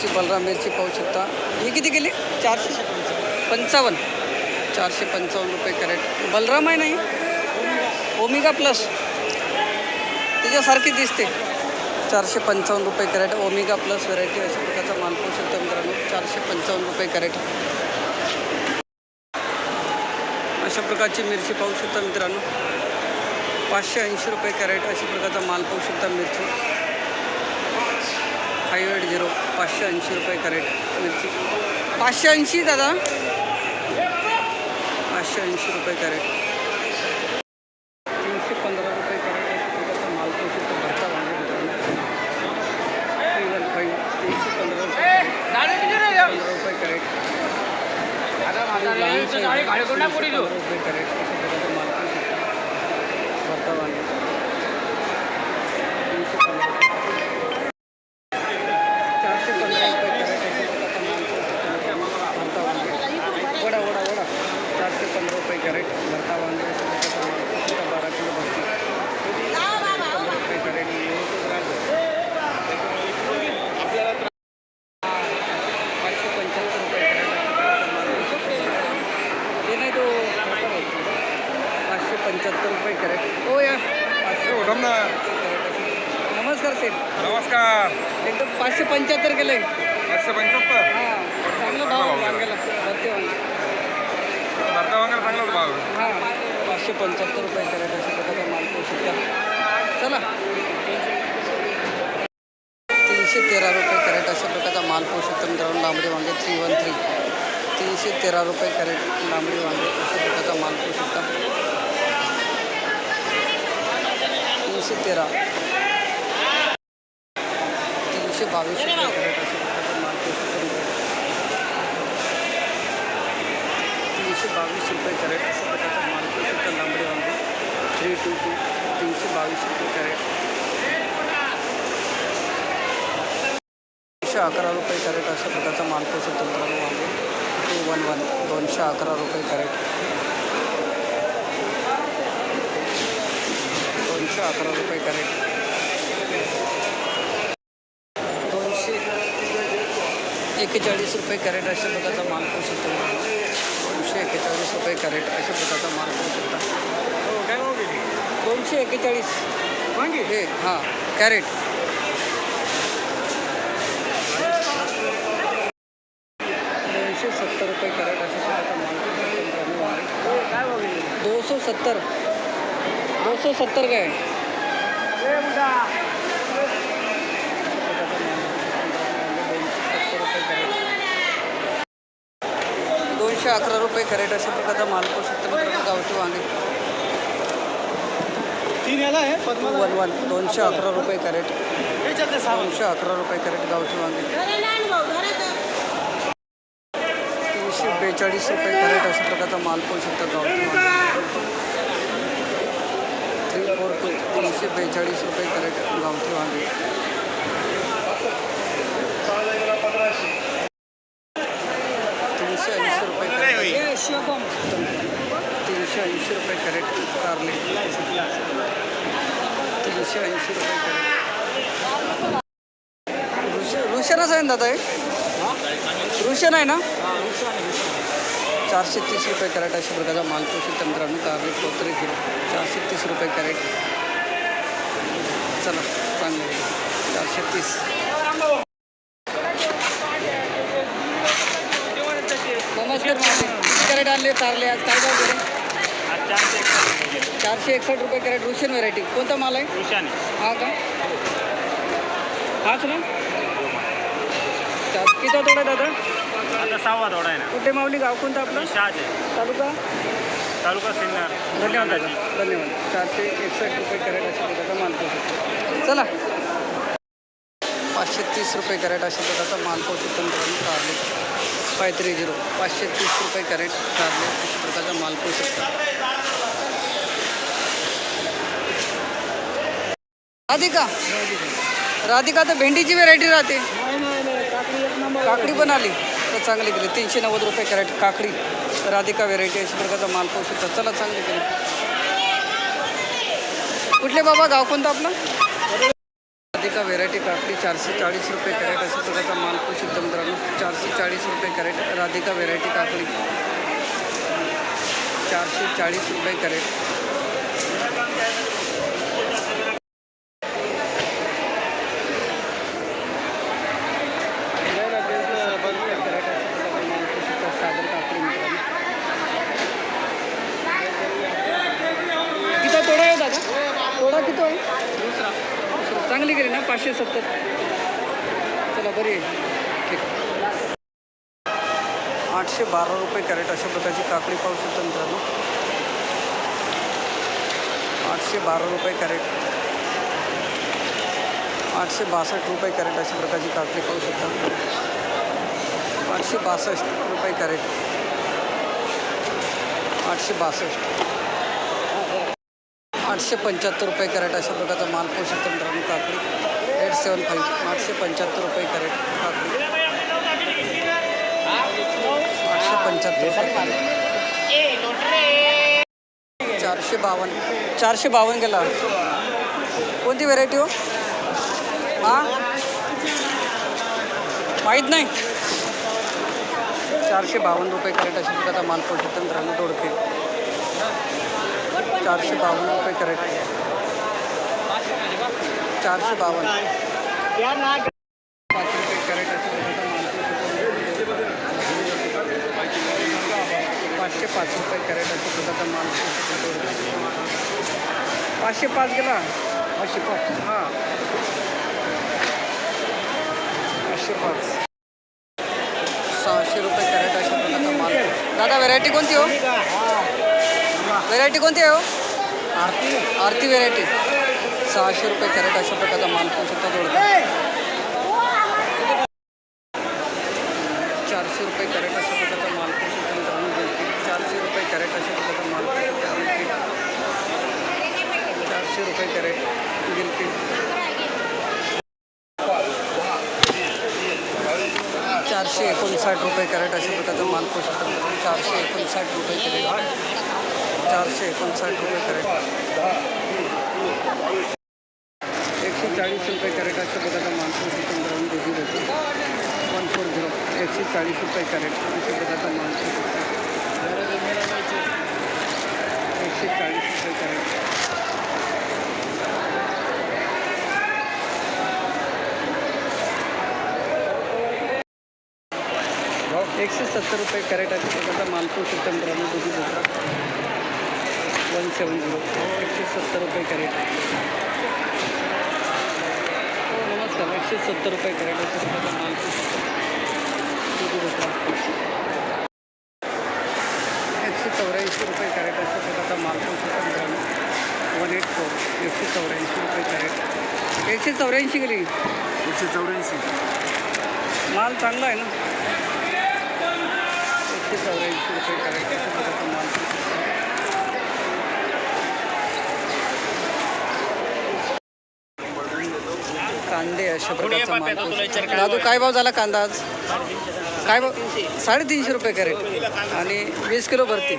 मिरची बलराम मिरची पाहू शकता. ही किती गेली चारशे पंचावन्न. चारशे पंचावन्न रुपये कॅरेट. बलराम आहे नाही? Omega plus. त्याच्यासारखी दिसते. चारशे पंचावन्न रुपये कॅरेट. ओमिगा प्लस व्हरायटी अशा प्रकारचा माल पाहू शकता मित्रांनो. चारशे पंचावन्न रुपये कॅरेट. अशा प्रकारची मिरची पाहू शकता मित्रांनो. पाचशे ऐंशी रुपये कॅरेट अशा प्रकारचा माल पाहू शकता मिरची. फाईव्ह एट झिरो पाचशे ऐंशी रुपये कॅरेट मिरची. पाचशे ऐंशी दादा. पाचशे ऐंशी रुपये कॅरेट. तीनशे पंधरा रुपये कॅरेट अशा प्रकारचा माल पाहू शकता भरता वांगे फाईव्ह तीनशे पंधरा रुपये कॅरेट. पंधरा रुपये कॅरेट. लहान size आहे. तीनशे पंधरा रुपये कॅरेट. अशा प्रकारचा माल पाहू शकता भरता वांगे तीनशे पंधरा चारशे पंधरा रुपये कॅरेट अशा प्रकारचा माल पाहू शकता भरता वांगे वडा वडा वडा चारशे पंधरा रुपये कॅरेट भरता वांगे अशा प्रकारचा माल पाहू शकता बारा किलो भरती पंधरा रुपये कॅरेट पाचशे पंच्याहत्तर रुपये कॅरेट अशा प्रकारचा माल पाहू शकता. हे नाही तो पाचशे पंच्याहत्तर रुपये कॅरेट हो या. पाचशे ना. नमस्कार सेठ. नमस्कार. एकदम पाचशे पंच्याहत्तर केलं पाचशे पंच्याहत्तर? हां. चांगला भाव वांग्याला भरते वांगे भरता चांगलाच भाव. आहे. हां. पाचशे पंच्याहत्तर रुपये कॅरेट अशा प्रकारचा माल पाहू शकता. चला. तीनशे तेरा रुपये कॅरेट अशा प्रकारचा माल पाहू शकता मित्रांनो. लांबडी वांगे थ्री वन थ्री तीनशे तेरा रुपये कॅरेट लांबडी वांगे अशा प्रकारचा माल पाहू शकता. तीनशे तेरा. तीनशे बावीस रुपये तीनशे बावीस रुपये कॅरेट अशा प्रकारचा माल पाहू वांगे थ्री टू टू तीनशे बावीस रुपये कॅरेट दोनशे अकरा रुपये कॅरेट अशा प्रकारचा माल पाहू वांगे टू वन वन दोनशे अकरा रुपये कॅरेट दोनशे अकरा रुपये कॅरेट? दोनशे एकेचाळीस रुपये कॅरेट अशा प्रकारचा माल पाहू शकतो दोनशे एकेचाळीस रुपये कॅरेट अशा प्रकारचा माल पाहू शकता. दोनशे एकेचाळीस. वांगे हे हां कॅरेट. दोनशे सत्तर रुपये कॅरेट अशा प्रकारचा माल पाहू शकतो दो सौ सत्तर. दो सौ सत्तर काय? दोनशे अकरा रुपये कॅरेट अशा प्रकारचा माल पाहू शकतो गावठी वांगे. तीन याला आहे वन वन. दोनशे अकरा रुपये कॅरेट. दोनशे अकरा रुपये कॅरेट गावठी वांगे. तीनशे बेचाळीस रुपये कॅरेट अशा प्रकारचा माल शकता गावठी वांगे. टू तीनशे बेचाळीस रुपये कॅरेट गावठी वांगे. तीनशे ऐंशी रुपये तीनशे ऐंशी रुपये कॅरेट कारले. तीनशे ऐंशी रुपये कॅरेट रुशनच आहे ना दादा हे? रुशन आहे ना चारशे तीस रुपये कॅरेट अशा प्रकारचा माल पोषित कारले कोतरे किलो चारशे तीस रुपये कॅरेट. चला चांगले. चारशे तीस. नमस्कार कॅरेट आणले कारले आज? काय भाव गेले? चारशे एकसष्ट रुपये कॅरेट रुशियन व्हरायटी कोणता माल आहे? हा का? हाच ना? चार किती तोडा दादा? आता सहावा थोडा आहे ना. कुठे माऊली? गाव कोणतं आपलं? शहाचे तालुका? तालुका सिन्नर. धन्यवाद दादा. धन्यवाद. चारशे एकसष्ट रुपये कॅरेट अशा प्रकारचा माल पोहोचतो चला. पाचशे तीस रुपये कॅरेट अशा प्रकारचा माल पोहोचतो मित्रांनो कारले. Five three zero. पाचशे तीस रुपये कॅरेट कारले. अशा प्रकारचा माल पोहोचतो राधिका. राधिका तर भेंडीची व्हेरायटी राहते. काकडी पण आली. तर चांगली केली. तीनशे नव्वद रुपये कॅरेट काकडी. राधिका व्हेरायटी अशा प्रकारचा माल पाहू शकता चला चांगली केली. कुठले बाबा? गाव कोणतं आपलं? राधिका व्हेरायटी काकडी चारशे चाळीस रुपये कॅरेट अशा प्रकारचा माल पाहू शकता मित्रांनो. चारशे चाळीस रुपये कॅरेट राधिका व्हेरायटी काकडी. चारशे चाळीस रुपये कॅरेट सागर काकडी मित्रांनो किती तोडा आहे दादा तोडा किती आहे दुसरा चांगली गेली ना पाचशे सत्तर. चला बरी ठीक. आठशे बारा रुपये कॅरेट अशा प्रकारची काकडी पाहू शकता मित्रांनो. आठशे बारा रुपये कॅरेट. आठशे बासष्ट रुपये कॅरेट अशा प्रकारची काकडी पाहू शकता. आठशे बासष्ट रुपये कॅरेट. आठशे बासष्ट. आठशे पंच्याहत्तर रुपये कॅरेट अशा प्रकारचा माल पाहू शकतो मित्रांनो काकडी. एट सेवन फाईव्ह आठशे पंच्याहत्तर रुपये कॅरेट काकडी. आठशे पंच्याहत्तर रुपये चारशे बावन्न चारशे बावन्न गेला. कोणती व्हेरायटी हो? हां? माहीत नाही. चारशे बावन्न रुपये कॅरेट अशा प्रकारचा माल पाहू शकतो मित्रांनो दोडके. चारशे बावन्न रुपये कॅरेट चारशे बावन्न. पाच रुपये पाचशे पाच रुपये कॅरेट अशा प्रकारचा माल पाचशे पाच गेला? पाचशे पाच. हां. पाचशे पाच. सहाशे रुपये कॅरेट अशा प्रकारचा माल. दादा व्हेरायटी कोणती हो? व्हेरायटी कोणती आहे हो? आरती आरती व्हेरायटी सहाशे रुपये कॅरेट अशा प्रकारचा माल पाहू शकता दोडका चारशे रुपये कॅरेट अशा प्रकारचा माल पाहू शकता मित्रांनो गिलकी चारशे रुपये कॅरेट अशा प्रकारचा माल पाहू शकता गिलकी चारशे रुपये कॅरेट गिलकी चारशे एकोणसाठ रुपये कॅरेट अशा प्रकारचा माल पाहू शकता चारशे एकोणसाठ रुपये कॅरेट. चारशे एकोणसाठ रुपये कॅरेट. एकशे चाळीस रुपये कॅरेट अशा प्रकारचा माल पाहू शकता मित्रांनो दुधी देतो. One four zero. एकशे चाळीस रुपये कॅरेट अशा प्रकारचा माल पाहू एकशे चाळीस रुपये कॅरेट एकशे सत्तर रुपये कॅरेट अशा प्रकारचा माल पाहू शकता मित्रांनो दुधी दुसरा वन सेवन झिरो. एकशे सत्तर रुपये कॅरेट. हो नमस्कार. एकशे सत्तर रुपये कॅरेट अशा प्रकारचा माल पाहू शकता दुधी दुसरा एकशे चौऱ्याऐंशी रुपये कॅरेट अशा प्रकारचा माल पाहू शकता मित्रांनो वन एट फोर. एकशे चौऱ्याऐंशी रुपये कॅरेट. एकशे चौऱ्याऐंशी गेली. एकशे चौऱ्याऐंशी. माल चांगला आहे ना? एकशे चौऱ्याऐंशी रुपये कांदे अशा प्रकारचा माल. दादू काय भाव झाला कांदा आज? काय भाव? साडेतीनशे रुपये कॅरेट. आणि वीस किलो भरती.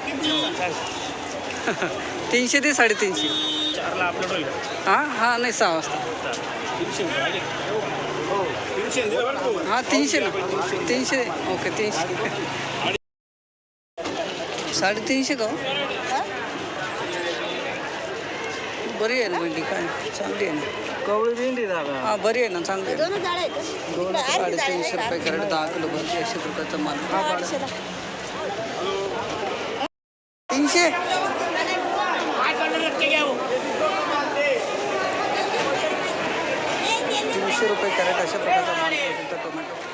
तीनशे ते साडेतीनशे. हां हां नाही सहा वाजता. तीनशे हां तीनशे ना. तीनशे ओके तीनशे. साडेतीनशे का हो? बरी आहे ना भेंडी काय? चांगली आहे ना. कवळी भेंडी दादा. हां बरी आहे ना चांगली आहे दोन साडेतीनशे रुपये कॅरेट दहा किलो भरती अशा प्रकारचा माल. तीनशे? तीनशे रुपये कॅरेट अशा प्रकारचा माल टोमॅटो